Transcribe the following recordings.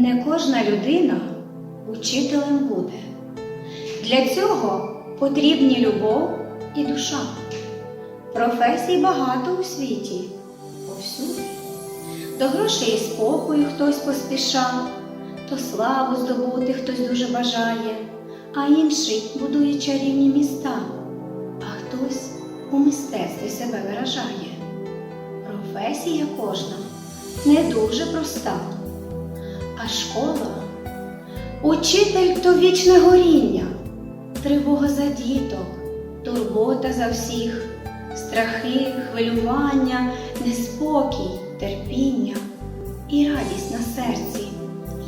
Не кожна людина учителем буде. Для цього потрібні любов і душа. Професій багато у світі, повсюди. До грошей і спокою хтось поспішав, то славу здобути хтось дуже бажає, а інший будує чарівні міста, а хтось у мистецтві себе виражає. Професія кожна не дуже проста, а школа? Учитель то вічне горіння, тривога за діток, турбота за всіх, страхи, хвилювання, неспокій, терпіння і радість на серці,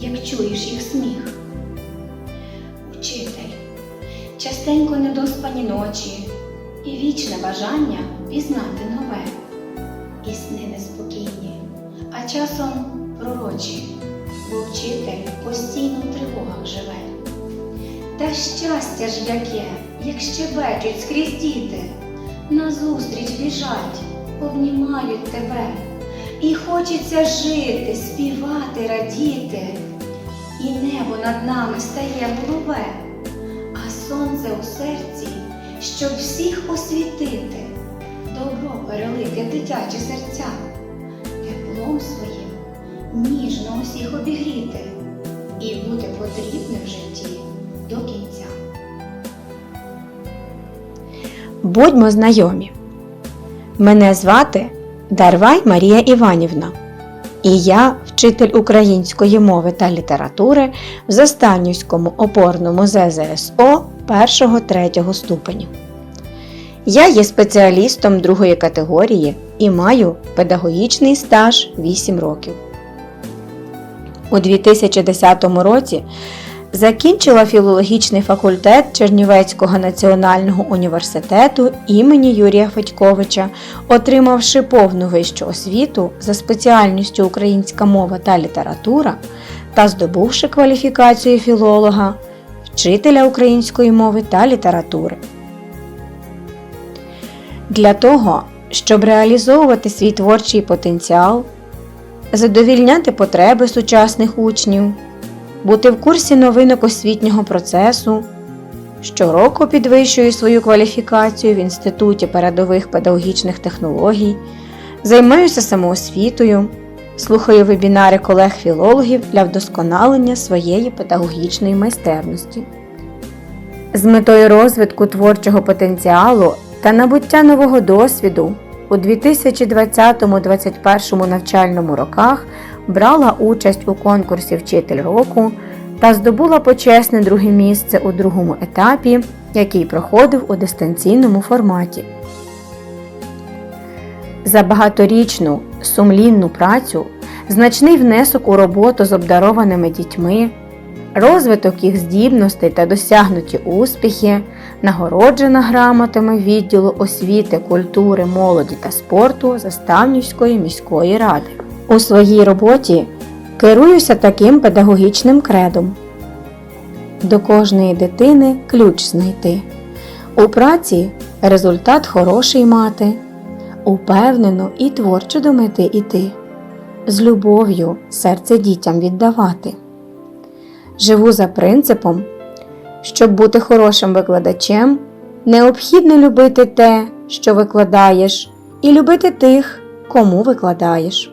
як чуєш їх сміх. Учитель, частенько недоспані ночі і вічне бажання пізнати нове, і сни неспокійні, а часом пророчі, бо постійно в тривогах живе. Та щастя ж яке, як щебечуть скрізь діти, назустріч біжать, обнімають тебе, і хочеться жити, співати, радіти, і небо над нами стає голубе, а сонце у серці, щоб всіх освітити, добро перелити в дитячі серця, теплом своїм ніжно усіх обігріти і бути потрібним в житті до кінця. Будьмо знайомі. Мене звати Дарвай Марія Іванівна, і я вчитель української мови та літератури в Застанівському опорному ЗЗСО 1-3 ступеню. Я є спеціалістом другої категорії і маю педагогічний стаж 8 років. У 2010 році Закінчила філологічний факультет Чернівецького національного університету імені Юрія Федьковича, отримавши повну вищу освіту за спеціальністю українська мова та література та здобувши кваліфікацію філолога, вчителя української мови та літератури. Для того, щоб реалізовувати свій творчий потенціал, задовільняти потреби сучасних учнів бути в курсі новинок освітнього процесу. Щороку підвищую свою кваліфікацію в Інституті передових педагогічних технологій, займаюся самоосвітою, слухаю вебінари колег-філологів для вдосконалення своєї педагогічної майстерності. З метою розвитку творчого потенціалу та набуття нового досвіду у 2020-2021 навчальному роках брала участь у конкурсі Вчитель року та здобула почесне друге місце у другому етапі, який проходив у дистанційному форматі. За багаторічну сумлінну працю, значний внесок у роботу з обдарованими дітьми, розвиток їх здібностей та досягнуті успіхи, нагороджена грамотами відділу освіти, культури, молоді та спорту Заставнівської міської ради. У своїй роботі керуюся таким педагогічним кредом. До кожної дитини ключ знайти. У праці результат хороший мати, упевнено і творчо до мети іти, з любов'ю серце дітям віддавати. Живу за принципом, щоб бути хорошим викладачем, необхідно любити те, що викладаєш, і любити тих, кому викладаєш.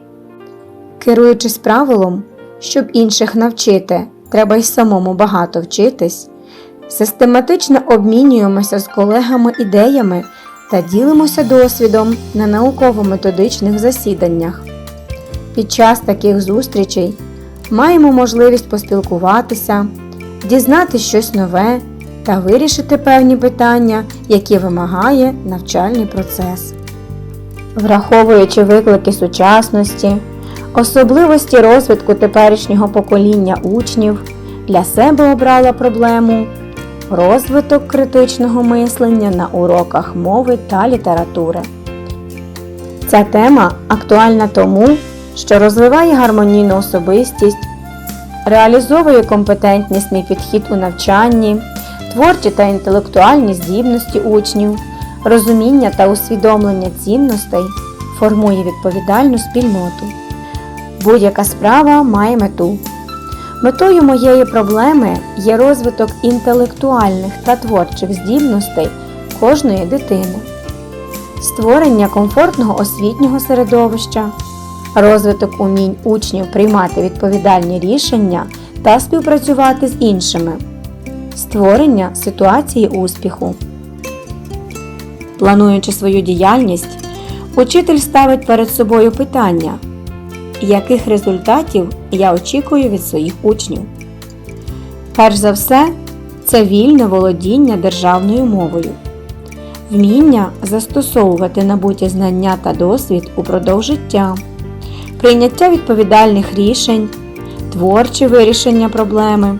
Керуючись правилом, щоб інших навчити, треба й самому багато вчитись, систематично обмінюємося з колегами ідеями та ділимося досвідом на науково-методичних засіданнях. Під час таких зустрічей маємо можливість поспілкуватися, дізнати щось нове та вирішити певні питання, які вимагає навчальний процес. Враховуючи виклики сучасності, особливості розвитку теперішнього покоління учнів, для себе обрала проблему розвиток критичного мислення на уроках мови та літератури. Ця тема актуальна тому, що розвиває гармонійну особистість, реалізовує компетентнісний підхід у навчанні, творчі та інтелектуальні здібності учнів, розуміння та усвідомлення цінностей, формує відповідальну спільноту. Будь-яка справа має мету Метою моєї проблеми є розвиток інтелектуальних та творчих здібностей кожної дитини, створення комфортного освітнього середовища, розвиток умінь учнів приймати відповідальні рішення та співпрацювати з іншими, створення ситуації успіху. Плануючи свою діяльність, учитель ставить перед собою питання, яких результатів я очікую від своїх учнів. Перш за все, це вільне володіння державною мовою, вміння застосовувати набуті знання та досвід упродовж життя, прийняття відповідальних рішень, творче вирішення проблеми,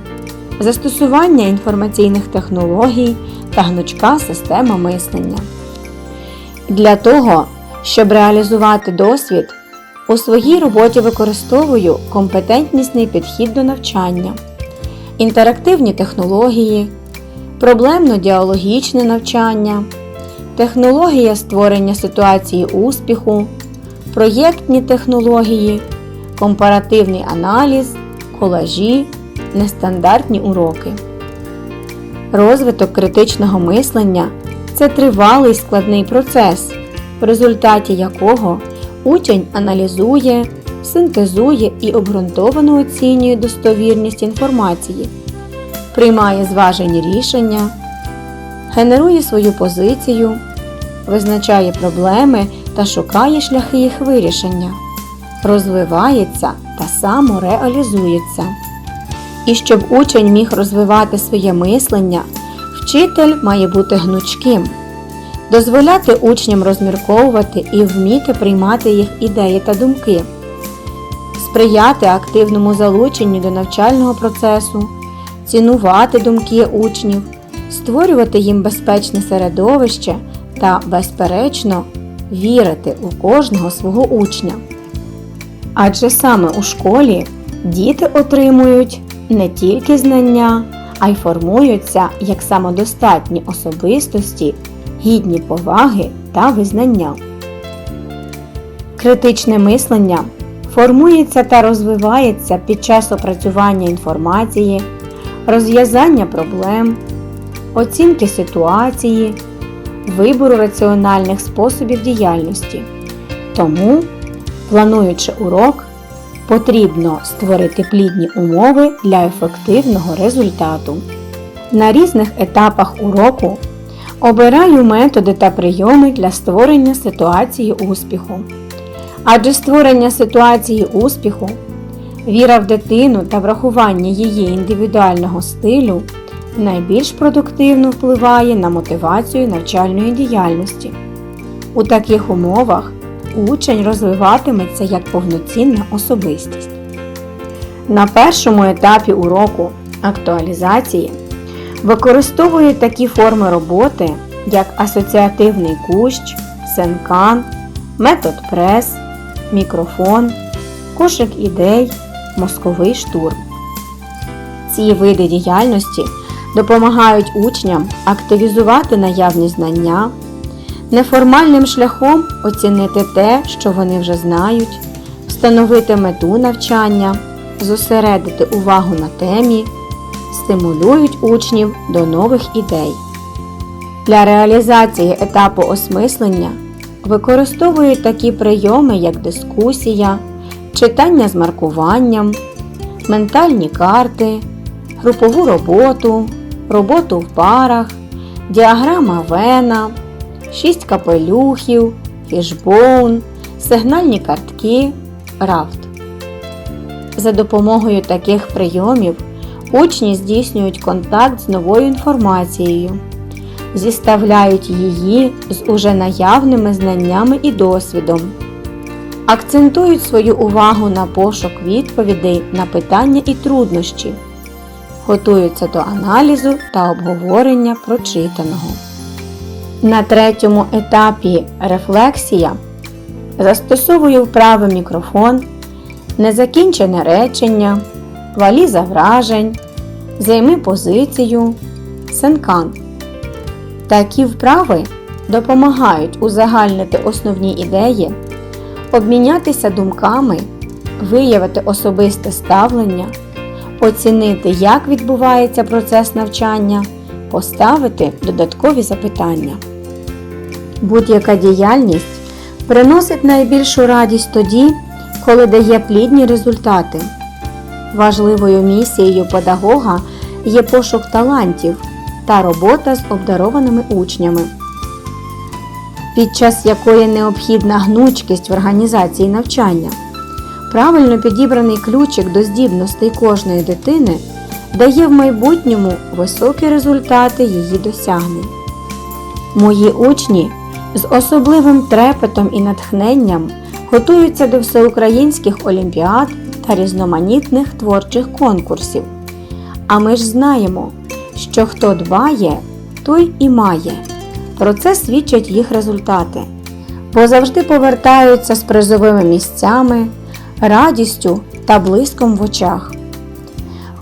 застосування інформаційних технологій та гнучка система мислення. Для того, щоб реалізувати досвід, у своїй роботі використовую компетентнісний підхід до навчання, інтерактивні технології, проблемно-діалогічне навчання, технологія створення ситуації успіху, проєктні технології, компаративний аналіз, колажі, нестандартні уроки. Розвиток критичного мислення це тривалий складний процес, в результаті якого учень аналізує, синтезує і обґрунтовано оцінює достовірність інформації, приймає зважені рішення, генерує свою позицію, визначає проблеми та шукає шляхи їх вирішення, розвивається та самореалізується. І щоб учень міг розвивати своє мислення, вчитель має бути гнучким, дозволяти учням розмірковувати і вміти приймати їх ідеї та думки, сприяти активному залученню до навчального процесу, цінувати думки учнів, створювати їм безпечне середовище та, безперечно, вірити у кожного свого учня. Адже саме у школі діти отримують не тільки знання, а й формуються як самодостатні особистості, гідні поваги та визнання. Критичне мислення формується та розвивається під час опрацювання інформації, розв'язання проблем, оцінки ситуації, вибору раціональних способів діяльності. Тому, плануючи урок, потрібно створити плідні умови для ефективного результату. На різних етапах уроку обираю методи та прийоми для створення ситуації успіху. Адже створення ситуації успіху, віра в дитину та врахування її індивідуального стилю найбільш продуктивно впливає на мотивацію навчальної діяльності. У таких умовах учень розвиватиметься як повноцінна особистість. На першому етапі уроку актуалізації використовую такі форми роботи, як асоціативний кущ, сенкан, метод прес, мікрофон, кошик ідей, мозковий штурм. Ці види діяльності допомагають учням активізувати наявні знання, неформальним шляхом оцінити те, що вони вже знають, встановити мету навчання, зосередити увагу на темі, стимулюють учнів до нових ідей. Для реалізації етапу осмислення використовують такі прийоми, як дискусія, читання з маркуванням, ментальні карти, групову роботу, роботу в парах, діаграма Вена, шість капелюхів, фішбоун, сигнальні картки, рафт. За допомогою таких прийомів учні здійснюють контакт з новою інформацією, зіставляють її з уже наявними знаннями і досвідом, акцентують свою увагу на пошук відповідей на питання і труднощі, готуються до аналізу та обговорення прочитаного. На третьому етапі рефлексія застосовую вправи мікрофон, незакінчене речення, валіза вражень, займи позицію, сенкан. Такі вправи допомагають узагальнити основні ідеї, обмінятися думками, виявити особисте ставлення, оцінити, як відбувається процес навчання, поставити додаткові запитання. Будь-яка діяльність приносить найбільшу радість тоді, коли дає плідні результати. Важливою місією педагога є пошук талантів та робота з обдарованими учнями, під час якої необхідна гнучкість в організації навчання. Правильно підібраний ключик до здібностей кожної дитини дає в майбутньому високі результати її досягнень. Мої учні з особливим трепетом і натхненням готуються до всеукраїнських олімпіад та різноманітних творчих конкурсів. А ми ж знаємо, що хто дбає, той і має. Про це свідчать їх результати, бо завжди повертаються з призовими місцями, радістю та блиском в очах.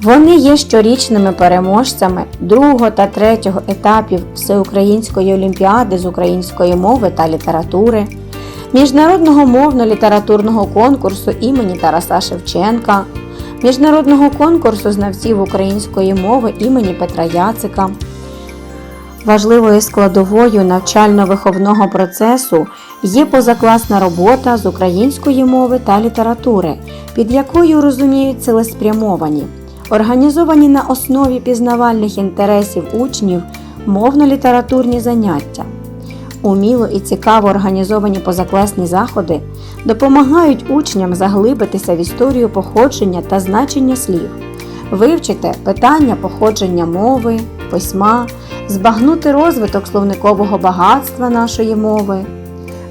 Вони є щорічними переможцями другого та третього етапів Всеукраїнської олімпіади з української мови та літератури, міжнародного мовно-літературного конкурсу імені Тараса Шевченка, міжнародного конкурсу знавців української мови імені Петра Яцика. Важливою складовою навчально-виховного процесу є позакласна робота з української мови та літератури, під якою розуміють цілеспрямовані, організовані на основі пізнавальних інтересів учнів мовно-літературні заняття. Уміло і цікаво організовані позакласні заходи допомагають учням заглибитися в історію походження та значення слів, вивчити питання походження мови, письма, збагнути розвиток словникового багатства нашої мови,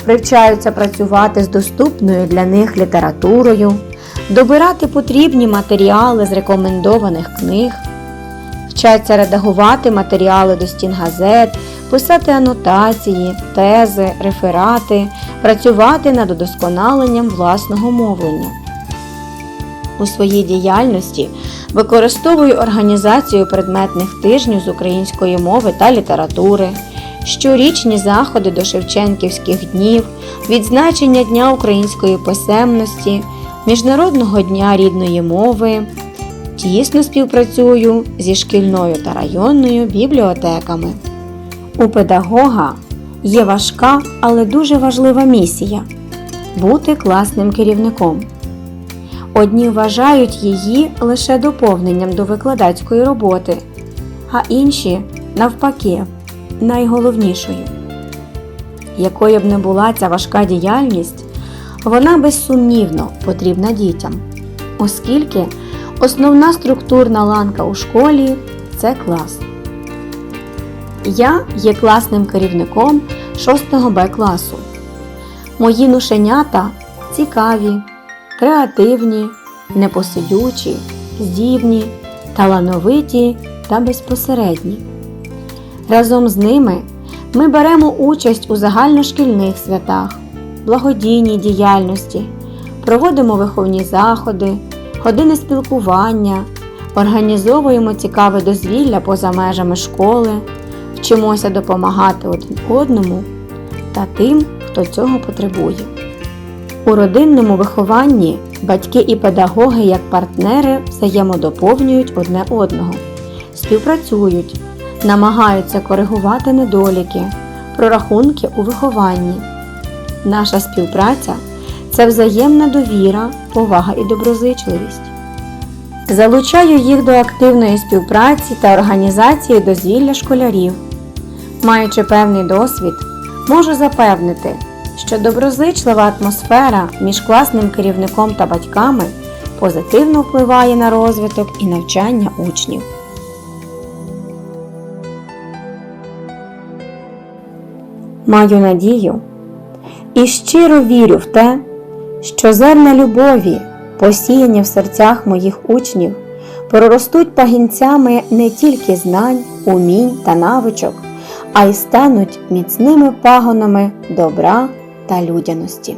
привчаються працювати з доступною для них літературою, добирати потрібні матеріали з рекомендованих книг, вчаться редагувати матеріали до стін газет, писати анотації, тези, реферати, працювати над удосконаленням власного мовлення. У своїй діяльності використовую організацію предметних тижнів з української мови та літератури, щорічні заходи до Шевченківських днів, відзначення Дня української писемності, Міжнародного дня рідної мови. Тісно співпрацюю зі шкільною та районною бібліотеками. У педагога є важка, але дуже важлива місія бути класним керівником. Одні вважають її лише доповненням до викладацької роботи, а інші, навпаки, найголовнішою. Якою б не була ця важка діяльність, вона безсумнівно потрібна дітям, оскільки основна структурна ланка у школі це клас. Я є класним керівником 6 Б класу. Мої нушенята цікаві, креативні, непосидючі, здібні, талановиті та безпосередні. Разом з ними ми беремо участь у загальношкільних святах, благодійній діяльності, проводимо виховні заходи, години спілкування, організовуємо цікаве дозвілля поза межами школи, вчимося допомагати один одному та тим, хто цього потребує. У родинному вихованні батьки і педагоги як партнери взаємодоповнюють одне одного, співпрацюють, намагаються коригувати недоліки, прорахунки у вихованні. Наша співпраця це взаємна довіра, повага і доброзичливість. Залучаю їх до активної співпраці та організації дозвілля школярів. Маючи певний досвід, можу запевнити, що доброзичлива атмосфера між класним керівником та батьками позитивно впливає на розвиток і навчання учнів. Маю надію і щиро вірю в те, що зерна любові, посіяні в серцях моїх учнів, проростуть пагінцями не тільки знань, умінь та навичок, а й стануть міцними пагонами добра та людяності.